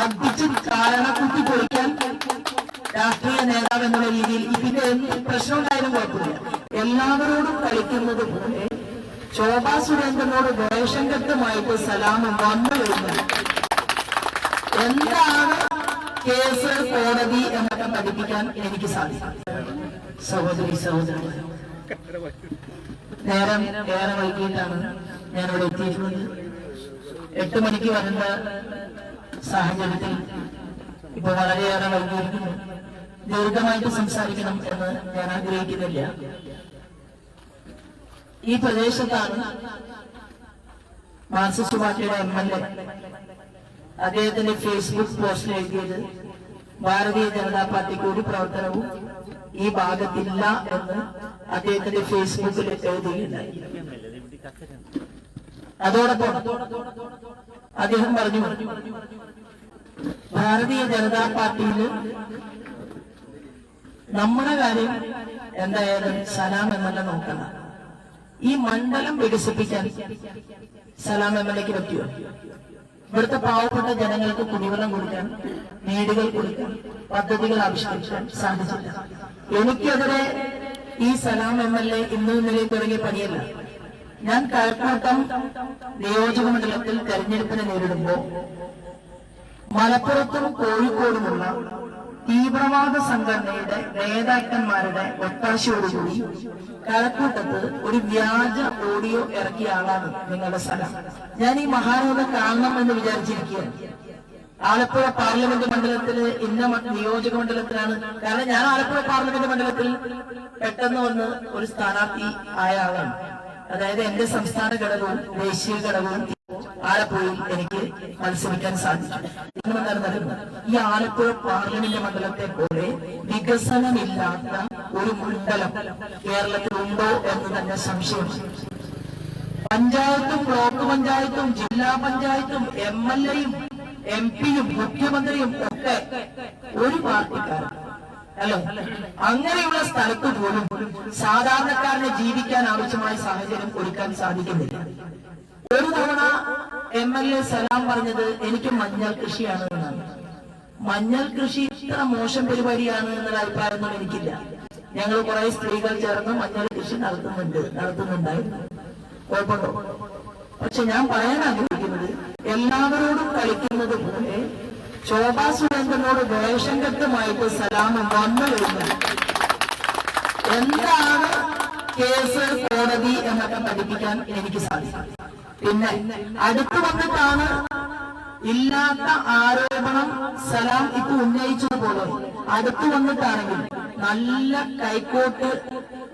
അടിച്ച് കുത്തി പൊളിക്കാൻ രാഷ്ട്രീയ നേതാവ് എന്നുള്ള രീതിയിൽ ഇതിന്റെ പ്രശ്നമുണ്ടായാലും കുഴപ്പമില്ല. എല്ലാവരോടും കളിക്കുന്നത് പോലെ ശോഭാ സുരേന്ദ്രനോട് വേഷം കെട്ടുമായിട്ട് സലാം വന്നു വരുന്നത് എന്താണ് കേസ് കോടതി എന്നൊക്കെ പഠിപ്പിക്കാൻ എനിക്ക് സാധിക്കും. സഹോദരി സഹോദരൻ നേരം ഏറെ വൈകിട്ടാണ് ഞാനിവിടെ എത്തിയിട്ടുള്ളത്. എട്ട് മണിക്ക് വരുന്ന സാഹചര്യത്തിൽ ഇപ്പൊ വളരെയേറെ വൈകിയിരിക്കുന്നു ദീർഘമായിട്ട് സംസാരിക്കണം എന്ന് ഞാൻ ആഗ്രഹിക്കുന്നില്ല. ഈ പ്രദേശത്താണ് മാർക്സിസ്റ്റ് പാർട്ടിയുടെ എം എൽ എ അദ്ദേഹത്തിന്റെ ഫേസ്ബുക്ക് പോസ്റ്റിൽ എഴുതിയത് ഭാരതീയ ജനതാ പാർട്ടിക്ക് ഒരു പ്രവർത്തനവും ഈ ഭാഗത്തില്ല എന്ന് അദ്ദേഹത്തിന്റെ ഫേസ്ബുക്കിൽ എഴുതുകയുണ്ടായി. അതോടൊപ്പം അദ്ദേഹം പറഞ്ഞു ഭാരതീയ ജനതാ പാർട്ടിയിൽ നമ്മുടെ കാര്യം എന്തായാലും സലാം എന്നല്ല നോക്കണം. ഈ മണ്ഡലം വികസിപ്പിക്കാൻ സലാം എം എൽ എക്ക് പറ്റിയോ ഇവിടുത്തെ പാവപ്പെട്ട ജനങ്ങൾക്ക് കുടിവെള്ളം കൊടുക്കാൻ വീടുകൾ കൊടുക്കാൻ പദ്ധതികൾ ആവിഷ്കരിക്കാൻ സാധിച്ചില്ല. എനിക്കെതിരെ ഈ സലാം എം എൽ എ ഇന്നും ഇന്നലെ തുടങ്ങിയ പണിയല്ല. ഞാൻ കഴക്കൂട്ടം നിയോജക മണ്ഡലത്തിൽ തെരഞ്ഞെടുപ്പിനെ നേരിടുമ്പോ മലപ്പുറത്തും കോഴിക്കോടുമുള്ള തീവ്രവാദ സംഘടനയുടെ നേതാക്കന്മാരുടെ ഒത്താശയോടുകൂടി കഴക്കൂട്ടത്ത് ഒരു വ്യാജ ഓഡിയോ ഇറക്കിയ ആളാണ് നിങ്ങളുടെ സ്ഥലം. ഞാൻ ഈ മഹാരോഗം കാണണം എന്ന് വിചാരിച്ചിരിക്കുകയാണ്. ആലപ്പുഴ പാർലമെന്റ് മണ്ഡലത്തിൽ ഇന്ന നിയോജക മണ്ഡലത്തിലാണ്. കാരണം ഞാൻ ആലപ്പുഴ പാർലമെന്റ് മണ്ഡലത്തിൽ പെട്ടെന്ന് വന്ന് ഒരു സ്ഥാനാർത്ഥി ആയ ആളാണ്. അതായത് എന്റെ സംസ്ഥാന ഘടകവും ദേശീയ ഘടകവും ആലപ്പുഴയിൽ എനിക്ക് മത്സരിക്കാൻ സാധിച്ചു. നടന്നത് ഈ ആലപ്പുഴ പാർലമെന്റ് മണ്ഡലത്തെ പോലെ വികസനമില്ലാത്ത ഒരു മണ്ഡലം കേരളത്തിൽ ഉണ്ടോ എന്ന് തന്നെ സംശയം. പഞ്ചായത്തും ബ്ലോക്ക് പഞ്ചായത്തും ജില്ലാ പഞ്ചായത്തും എം എൽ എയും എം പിയും മുഖ്യമന്ത്രിയും ഒക്കെ ഒരു പാർട്ടിക്കാരൻ അല്ലെ? അങ്ങനെയുള്ള സ്ഥലത്ത് പോലും സാധാരണക്കാരന് ജീവിക്കാൻ ആവശ്യമായ സാഹചര്യം ഒരുക്കാൻ സാധിക്കുന്നില്ല. ഒരു തവണ എം എൽ എ സലാം പറഞ്ഞത് എനിക്ക് മഞ്ഞൾ കൃഷിയാണ് എന്നാണ്. മഞ്ഞൾ കൃഷി ഇത്ര മോശം പരിപാടിയാണ് എന്നുള്ള അഭിപ്രായമൊന്നും എനിക്കില്ല. ഞങ്ങൾ കുറെ സ്ത്രീകൾ ചേർന്ന് മഞ്ഞൾ കൃഷി നടത്തുന്നുണ്ട് നടത്തുന്നുണ്ടായിരുന്നു. കുഴപ്പമുണ്ടോ? പക്ഷെ ഞാൻ പറയാൻ ആഗ്രഹിക്കുന്നത് എല്ലാവരോടും കളിക്കുന്നത് പോലെ ശോഭാ സുരേന്ദ്രനോട് വേഷം കെട്ടുമായിട്ട് സലാം വന്നു വരുന്നത് എന്താണ് കേസ് കോടതി എന്നൊക്കെ പഠിപ്പിക്കാൻ എനിക്ക് സാധിക്കും. പിന്നെ അടുത്തു വന്നിട്ടാണ് ഇല്ലാത്ത ആരോപണം സലാം ഇപ്പൊ ഉന്നയിച്ചതുപോലെ. അടുത്തു വന്നിട്ടാണെങ്കിൽ നല്ല കൈക്കോട്ട്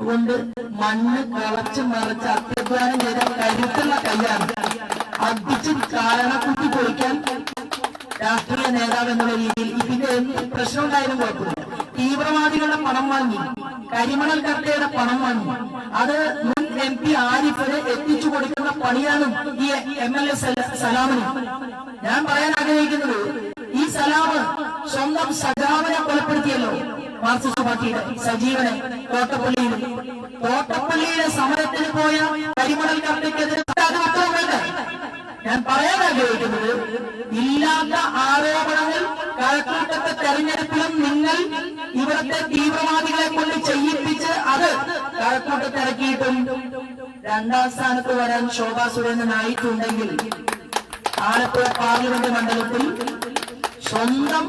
കൊണ്ട് മണ്ണ് കളച്ച് മറിച്ച് അത്യധ്വാനം ചെയ്ത കരുത്തുള്ള കൈയാണ് അധിച്ച് കാരണക്കുട്ടി പൊളിക്കാൻ രാഷ്ട്രീയ നേതാവ് എന്നുള്ള രീതിയിൽ ഇതിന്റെ എന്ത് കുഴപ്പമില്ല. തീവ്രവാദികളുടെ പണം വാങ്ങി കരിമണൽ കർത്തയുടെ പണം വാങ്ങി. അത് എം പി ആരിഫിന് എത്തിച്ചു കൊടുക്കുന്ന പണിയാണ് ഈ എം എൽ എ സലാമിന്. ഞാൻ പറയാൻ ആഗ്രഹിക്കുന്നത് ഈ സലാമ് സ്വന്തം സജാവിനെ കൊലപ്പെടുത്തിയല്ലോ. മാർക്സിസ്റ്റ് പാർട്ടിയുടെ സജീവനെ തോട്ടപ്പള്ളിയിൽ കോട്ടപ്പള്ളിയിലെ സമരത്തിന് പോയ കരിമണൽ കമ്പനിക്കെതിരെ ഞാൻ പറയാൻ ആഗ്രഹിക്കുന്നത് ഇല്ലാത്ത ആരോപണങ്ങൾ കഴക്കൂട്ടത്തെ തെരഞ്ഞെടുപ്പിലും നിങ്ങൾ ഇവിടുത്തെ തീവ്രവാദികളെ കൊണ്ട് ചെയ്യിപ്പിച്ച് അത് കഴക്കൂട്ടത്ത് ഇറക്കിയിട്ടും രണ്ടാം സ്ഥാനത്ത് വരാൻ ശോഭാ സുരേന്ദ്രനായിട്ടുണ്ടെങ്കിൽ ആലപ്പുഴ പാർലമെന്റ് മണ്ഡലത്തിൽ സ്വന്തം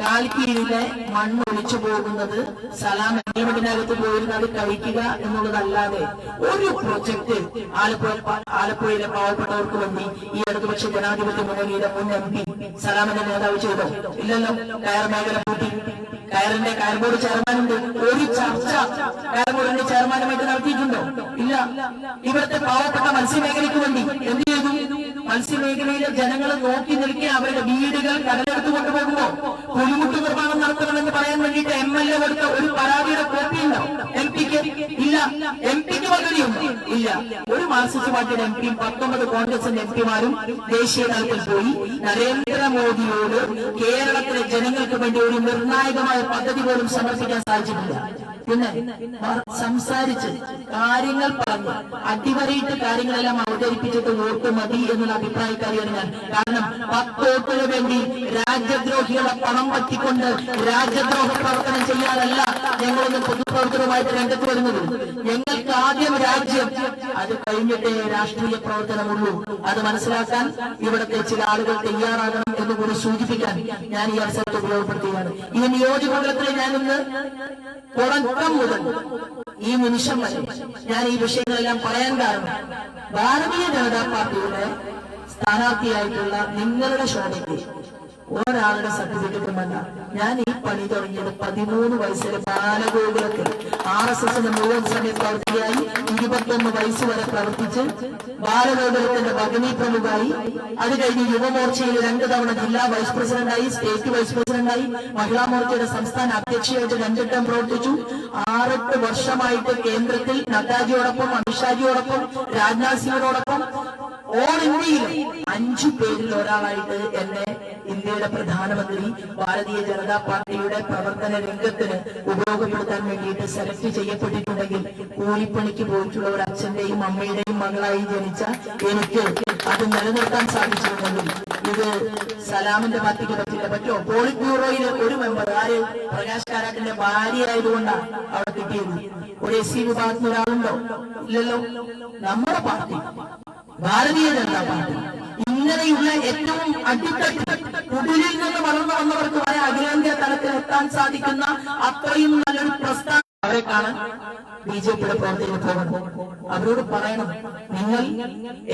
കാൽക്കീഴിലെ മണ്ണ് ഒളിച്ചു പോകുന്നത് സലാം അഗ്രിമെന്റിനകത്ത് പോയിരുന്നത് കഴിക്കുക എന്നുള്ളതല്ലാതെ ഒരു പ്രൊജക്ട് ആലപ്പുഴ ആലപ്പുഴയിലെ പാവപ്പെട്ടവർക്ക് വേണ്ടി ഈ ഇടതുപക്ഷ ജനാധിപത്യ മുന്നണിയുടെ മുൻ എം പി സലാമിന്റെ നേതാവ് ചെയ്തോ? ഇല്ലല്ലോ. കയർ മേഖല പൂട്ടി. കയറിന്റെ കയർ ബോർഡ് ചെയർമാനുണ്ട്. ഒരു ചർച്ച കയർ ബോർഡിന്റെ ചെയർമാനുമായിട്ട് നടത്തിയിട്ടുണ്ടോ? ഇല്ല. ഇവിടുത്തെ പാവപ്പെട്ട മത്സ്യമേഖലയ്ക്ക് വേണ്ടി എന്ത് ചെയ്തു? മത്സ്യമേഖലയിലെ ജനങ്ങൾ നോക്കി നിൽക്കുക അവരുടെ വീടുകൾ കടലെടുത്ത് കൊണ്ടുപോകുമ്പോ പുലിമുട്ട് നിർമ്മാണം നടത്തണമെന്ന് പറയാൻ വേണ്ടിയിട്ട് എം എൽ എ കൊടുത്ത ഒരു പരാതിയുടെ കോപ്പി ഉണ്ടോ? എം പിക്ക് ഇല്ല. എം പിക്ക് പദ്ധതിയുണ്ട്? ഇല്ല. ഒരു മാർക്സിസ്റ്റ് പാർട്ടിയുടെ എം പിയും പത്തൊമ്പത് കോൺഗ്രസിന്റെ എം പിമാരും ദേശീയ തലത്തിൽ പോയി. നരേന്ദ്രമോദിയോട് കേരളത്തിലെ ജനങ്ങൾക്ക് വേണ്ടി ഒരു നിർണായകമായ പദ്ധതി പോലും സമർപ്പിക്കാൻ സാധിച്ചിട്ടില്ല. അവർ സംസാരിച്ച് കാര്യങ്ങൾ പറഞ്ഞു. അടിവരയിട്ട് കാര്യങ്ങളെല്ലാം അവതരിപ്പിച്ചിട്ട് വോട്ട് മതി എന്നുള്ള അഭിപ്രായക്കാരിയാണ് ഞാൻ. കാരണം പത്ത് വോട്ടിന് വേണ്ടി രാജ്യദ്രോഹികളെ പണം പറ്റിക്കൊണ്ട് രാജ്യദ്രോഹ പ്രവർത്തനം ചെയ്യാനല്ല ഞങ്ങളൊന്ന് പൊതുപ്രവർത്തനവുമായിട്ട് രംഗത്ത് വരുന്നത്. ഞങ്ങൾക്ക് ആദ്യം രാജ്യം അത് കഴിഞ്ഞിട്ടേ രാഷ്ട്രീയ പ്രവർത്തനമുള്ളൂ. അത് മനസ്സിലാക്കാൻ ഇവിടുത്തെ ചില ആളുകൾ തയ്യാറാകണം എന്ന് കൂടി സൂചിപ്പിക്കാൻ ഞാൻ ഈ അവസരത്തെ ഉപയോഗപ്പെടുത്തുകയാണ്. ഈ നിയോജകമണ്ഡലത്തിൽ ഞാനിന്ന് തുടക്കം മുതൽ ഈ നിമിഷം വരെ ഞാൻ ഈ വിഷയങ്ങളെല്ലാം പറയാൻ കാരണം ഭാരതീയ ജനതാ പാർട്ടിയുടെ സ്ഥാനാർത്ഥിയായിട്ടുള്ള നിങ്ങളുടെ ശോഭയ്ക്ക് ഒരാളുടെ സർട്ടിഫിക്കറ്റുമല്ല ഞാൻ ഈ പണി തുടങ്ങിയത് പതിമൂന്ന് വയസ്സിലെ ബാലഗോകുലത്തിൽ. ആർ എസ് എസിന്റെ മുഴുവൻ സമയ പ്രവർത്തിയായി ഇരുപത്തൊന്ന് വയസ്സ് വരെ പ്രവർത്തിച്ച് ബാലഗോകുലത്തിന്റെ ഭഗനി പ്രമുഖായി. അത് കഴിഞ്ഞ് യുവമോർച്ചയിൽ രണ്ട് തവണ ജില്ലാ വൈസ് പ്രസിഡന്റായി സ്റ്റേറ്റ് വൈസ് പ്രസിഡന്റായി മഹിളാ മോർച്ചയുടെ സംസ്ഥാന അധ്യക്ഷയായിട്ട് രണ്ടിട്ടം പ്രവർത്തിച്ചു. ആറെട്ട് വർഷമായിട്ട് കേന്ദ്രത്തിൽ നദ്ദാജിയോടൊപ്പം അമിത്ഷാജിയോടൊപ്പം രാജ്നാഥ് സിംഗിനോടൊപ്പം. ഓൾ ഇന്ത്യയിൽ അഞ്ചു പേരിൽ ഒരാളായിട്ട് എന്നെ ഇന്ത്യയുടെ പ്രധാനമന്ത്രി ഭാരതീയ ജനതാ പാർട്ടിയുടെ പ്രവർത്തന രംഗത്തിന് ഉപയോഗപ്പെടുത്താൻ വേണ്ടിയിട്ട് സെലക്ട് ചെയ്യപ്പെട്ടിട്ടുണ്ടെങ്കിൽ കൂലിപ്പണിക്ക് പോയിട്ടുള്ള ഒരു അച്ഛന്റെയും അമ്മയുടെയും മകളായി ജനിച്ച എനിക്ക് അത് നിലനിർത്താൻ സാധിച്ചിട്ടുണ്ടെങ്കിൽ ഇത് സലാമിന്റെ പാർട്ടിക്ക് പറ്റില്ല. പറ്റോ പോളിറ്റ് ബ്യൂറോയിലെ ഒരു മെമ്പർ ആര്? പ്രകാശ് കാരാട്ടിന്റെ ഭാര്യ ആയതുകൊണ്ടാണ് അവിടെ കിട്ടിയത്. ഒരു എസ് സി വിഭാഗത്തിൽ ഒരാളുണ്ടോ ഇല്ലല്ലോ. നമ്മുടെ പാർട്ടി ഭാരതീയ ജനതാ പാർട്ടി. ഇങ്ങനെയുള്ള ഏറ്റവും അടിത്തട്ട് കുടിലിൽ നിന്ന് വളർന്നു വന്നവർക്ക് വരെ അഖിലേന്ത്യാ തലത്തിൽ എത്താൻ സാധിക്കുന്ന അത്രയും നല്ലൊരു പ്രസ്ഥാനം അവരെ കാണാൻ ബി ജെ പിയുടെ പ്രവർത്തകർ പോകുന്നു. അവരോട് പറയണം നിങ്ങൾ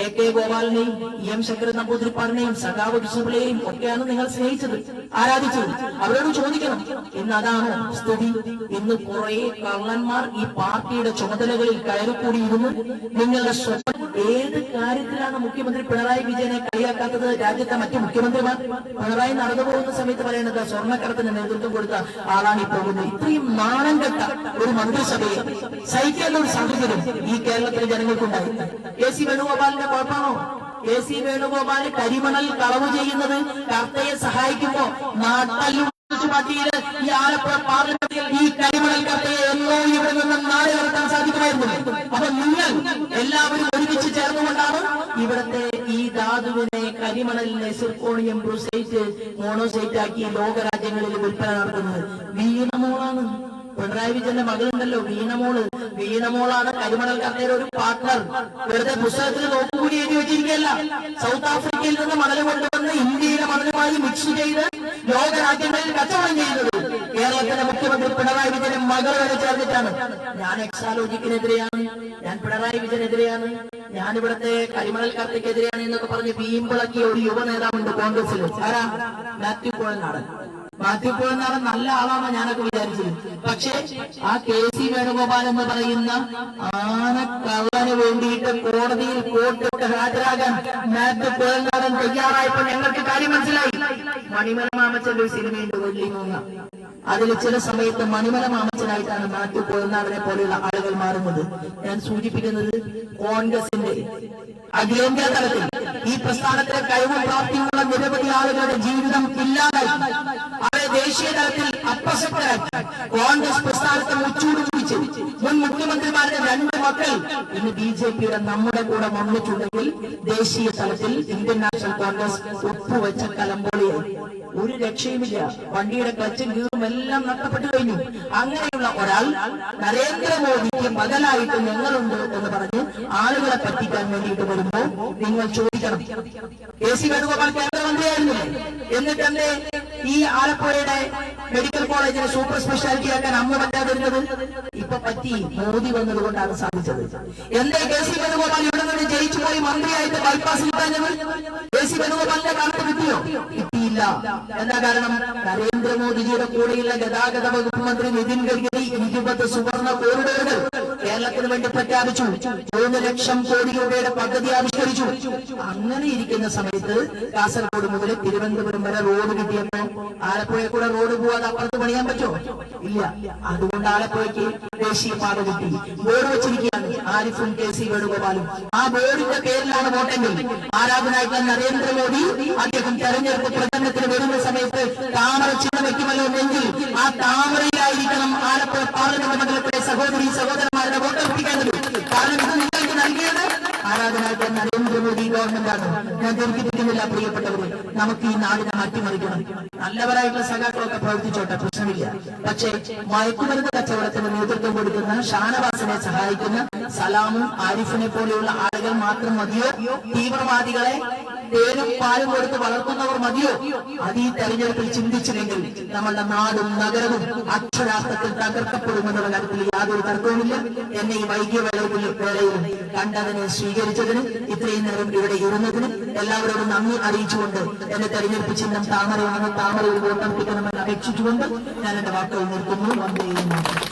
എ കെ ഗോപാലിനെയും ഇ എം ശങ്കര നമ്പൂതിരിപ്പാടിനെയും സഖാവ് കൃഷ്ണപിള്ളയെയും ഒക്കെയാണ് നിങ്ങൾ സ്നേഹിച്ചത്. ആരാധിച്ചത് അവരോട് ചോദിക്കണം. ഇന്ന് അതാണ് സ്ഥിതി. ഇന്ന് കുറെ കള്ളന്മാർ ഈ പാർട്ടിയുടെ ചുമതലകളിൽ കയറിക്കൂടിയിരുന്നു. നിങ്ങളുടെ സ്വപ്നം ഏത് കാര്യത്തിലാണ് മുഖ്യമന്ത്രി പിണറായി വിജയനെ കളിയാക്കാത്തത്? രാജ്യത്തെ മറ്റു മുഖ്യമന്ത്രിമാർ പിണറായി നടന്നു പോകുന്ന സമയത്ത് പറയുന്നത് സ്വർണക്കടത്തിന് നേതൃത്വം കൊടുത്ത ആളാണ് ഈ പോകുന്നത് ഇത്രയും നാണം കെട്ട ഒരു മന്ത്രിസഭയെ. സഹിക്കേണ്ട ഒരു സാഹചര്യം ഈ കേരളത്തിലെ ജനങ്ങൾക്കുണ്ടായി. കെ സി വേണുഗോപാലിന്റെ കുഴപ്പമാണോ? കെ സി വേണുഗോപാൽ കരിമണൽ കളവ് ചെയ്യുന്നത് കർത്തയെ സഹായിക്കുമ്പോ നാട്ടലും പാർട്ടിയിൽ ഈ ആലപ്പുഴ പാർലമെന്റിൽ ഈ കരിമണൽ കർത്തയെ എന്നോ ഇവിടെ നിന്ന് നാളെ നടത്താൻ സാധിക്കുമായിരുന്നു. അപ്പൊ നിങ്ങൾ എല്ലാവരും ഒരുമിച്ച് ചേർന്നുകൊണ്ടാണ് ഇവിടത്തെ ഈ ധാതുവിനെ കരിമണലിനെ സിർക്കോണിയം ബ്രൂസൈറ്റ് മോണോസൈറ്റ് ആക്കി ലോകരാജ്യങ്ങളിൽ വിൽപ്പന നടത്തുന്നത്. വീണമോളാണ് പിണറായി വിജയന്റെ മകളുണ്ടല്ലോ വീണമോൾ. വീണമോളാണ് കരിമണൽ കർണയുടെ ഒരു പാർട്ണർ വെറുതെ പുസ്തകത്തിൽ നോക്കുകൂടി എഴുതി വെച്ചിരിക്കുകയല്ല. സൗത്ത് ആഫ്രിക്കയിൽ നിന്ന് മണൽ കൊണ്ടുവന്ന് ഇന്ത്യയിലെ മണലുമായി മിക്സ് ചെയ്ത് ലോകരാജ്യങ്ങളിൽ കച്ചവടം ചെയ്യുന്നത് കേരളത്തിലെ മുഖ്യമന്ത്രി പിണറായി വിജയന്റെ മകൾ വരെ ചേർന്നിട്ടാണ്. ഞാൻ എക്സാലോജിക്കിനെതിരെയാണ്. ഞാൻ പിണറായി വിജയനെതിരെയാണ്. ഞാൻ ഇവിടുത്തെ കരിമണൽ കർത്തയ്ക്കെതിരെയാണ് എന്നൊക്കെ പറഞ്ഞ് വീമ്പിളക്കിയ ഒരു യുവ നേതാവുണ്ട് കോൺഗ്രസിൽ ആരാ? മാത്യു കോഴനാടൻ മാത്യു കോഴനാടൻ നല്ല ആളാണ് ഞാനൊക്കെ വിചാരിച്ചത്. പക്ഷേ ആ കെ സി വേണുഗോപാൽ എന്ന് പറയുന്ന ആനക്കള്ളന് വേണ്ടിയിട്ട് കോടതിയിൽ കോട്ടൊക്കെ ഹാജരാകാൻ മാത്യു കോഴനാടൻ തയ്യാറായപ്പോൾ ഞങ്ങൾക്ക് കാര്യം മനസ്സിലായി. മണിമല മാമച്ചന്റെ ഒരു സിനിമയുണ്ട് വെള്ളി മൂങ്ങ അതിൽ ചില സമയത്ത് മണിമല മാമച്ചനായിട്ടാണ് മാത്യു കോഴനാടനെ പോലെയുള്ള ആളുകൾ മാറുന്നത്. ഞാൻ സൂചിപ്പിക്കുന്നത് കോൺഗ്രസിന്റെ അഖിലേന്ത്യാ തലത്തിൽ. ഈ പ്രസ്ഥാനത്തിലെ കഴിവും പ്രാപ്തിയുള്ള നിരവധി ആളുകളുടെ ജീവിതം ഇല്ലാതായി. അവരെ ദേശീയ തലത്തിൽ അപ്രസക്തരാക്കി കോൺഗ്രസ് പ്രസ്ഥാനത്തെ മുച്ചൂട് മുൻ മുഖ്യമന്ത്രിമാരുടെ രണ്ട് മക്കൾ. ഇന്ന് ബി ജെ പിയുടെ നമ്മുടെ കൂടെ വന്നിട്ടുണ്ടെങ്കിൽ ദേശീയ തലത്തിൽ ഇന്ത്യൻ നാഷണൽ കോൺഗ്രസ് ഒപ്പുവെച്ച കലമ്പോളിയെ. ഒരു രക്ഷയുമില്ല. വണ്ടിയുടെ ക്ലച്ചും ഗീറും എല്ലാം നഷ്ടപ്പെട്ടു കഴിഞ്ഞു. അങ്ങനെയുള്ള ഒരാൾ നരേന്ദ്രമോദിക്ക് മകനായിട്ട് ഞങ്ങളുണ്ട് എന്ന് പറഞ്ഞ് ആളുകളെ പറ്റിക്കാൻ വേണ്ടിയിട്ട് വരുമ്പോ നിങ്ങൾ ചോദിക്കണം. എ സി വേണുഗോപാൽ കേന്ദ്രമന്ത്രിയായിരുന്നില്ലേ എന്നിട്ട് എന്റെ ഈ ആലപ്പുഴയുടെ മെഡിക്കൽ കോളേജിനെ സൂപ്പർ സ്പെഷ്യാലിറ്റി ആക്കാൻ അമ്മ പറ്റാതിരുന്നത് ഇപ്പൊ പറ്റി മോദി വന്നതുകൊണ്ടാണ് സാധിച്ചത്. എന്തേ? കെ സി വേണുഗോപാൽ ഇവിടെ നിന്ന് ജയിച്ചു പോയി മന്ത്രിയായിട്ട് ബൈപ്പാസ് കിട്ടാഞ്ഞത് കെ സി വേണുഗോപാലിന്റെ കാലത്ത് കിട്ടിയോ? കിട്ടിയില്ല. എന്താ കാരണം? നരേന്ദ്രമോദിജിയുടെ കൂടെയുള്ള ഗതാഗത വകുപ്പ് മന്ത്രി നിതിൻ ഗഡ്കരി ഇരുപത് സുവർണ കോറിഡോറുകൾ കേരളത്തിന് വേണ്ടി പ്രഖ്യാപിച്ചു. മൂന്ന് ലക്ഷം കോടി രൂപയുടെ പദ്ധതി ആവിഷ്കരിച്ചു. അങ്ങനെ ഇരിക്കുന്ന സമയത്ത് കാസർഗോഡ് മുതൽ തിരുവനന്തപുരം വരെ റോഡ് കിട്ടിയപ്പോ ആലപ്പുഴയിൽ കൂടെ റോഡ് പോവാതെ അപ്പുറത്ത് പണിയാൻ പറ്റുമോ ഇല്ല. അതുകൊണ്ട് ആലപ്പുഴയ്ക്ക് ദേശീയപാത കിട്ടി. ബോർഡ് വെച്ചിരിക്കുകയാണ് ആരിഫും കെ സി വേണുഗോപാലും. ആ ബോർഡിന്റെ പേരിലാണ് വോട്ടെങ്കിൽ ആരാധനായിട്ടുള്ള നരേന്ദ്രമോദി അദ്ദേഹം തെരഞ്ഞെടുപ്പ് പ്രചരണത്തിന് വരുന്ന സമയത്ത് താമര ചിഹ്നം വയ്ക്കുമല്ലോ എങ്കിൽ ആ താമരയിലായിരിക്കണം ആലപ്പുഴ പാർലമെന്റ് മണ്ഡലത്തിലെ സഹോദരി സഹോദരന്മാരുടെ വോട്ട് എത്തിക്കാനുള്ളൂ കാരണം ഇത് നിങ്ങൾക്ക് നൽകിയത് ആരാധനായിട്ട് നരേന്ദ്രമോദി ഗവൺമെന്റാണ്. ഞാൻ ധരിപ്പിക്കുന്നില്ല പ്രിയപ്പെട്ടവർ നമുക്ക് ഈ നാടിനെ മാറ്റിമറിക്കണം. നല്ലവരായിട്ടുള്ള സഖാക്കളൊക്കെ പ്രവർത്തിച്ചോട്ടെ പ്രശ്നമില്ല. പക്ഷേ മയക്കുമരുന്ന് കച്ചവടത്തിന് നേതൃത്വം കൊടുക്കുന്ന ഷാനവാസിനെ സഹായിക്കുന്ന സലാമും ആരിഫിനെ പോലെയുള്ള ആളുകൾ മാത്രം മതിയോ? തീവ്രവാദികളെ തേനും പാലും കൊടുത്ത് വളർത്തുന്നവർ മതിയോ? അത് ഈ തെരഞ്ഞെടുപ്പിൽ ചിന്തിച്ചില്ലെങ്കിൽ നമ്മളുടെ നാടും നഗരവും അക്ഷരാർത്ഥത്തിൽ തകർക്കപ്പെടുമെന്നുള്ള കാര്യത്തിൽ യാതൊരു തർക്കവുമില്ല. എന്നെ ഈ വൈകിയ വേളയിൽ വേളയിലും കണ്ടതിനെ സ്വീകരിച്ചതിന് ഇത്രയും നേരം ഇവിടെ ഇരുന്നതിന് എല്ലാവരോടും നന്ദി അറിയിച്ചുകൊണ്ട് എന്റെ തെരഞ്ഞെടുപ്പ് ചിഹ്നം താമരയാണ്? താമരയിൽ വോട്ടർപ്പിക്കണമെന്ന് അപേക്ഷിച്ചുകൊണ്ട് ഞാൻ എന്റെ വാക്കുകൾ നിർത്തുന്നു. വന്ദേ.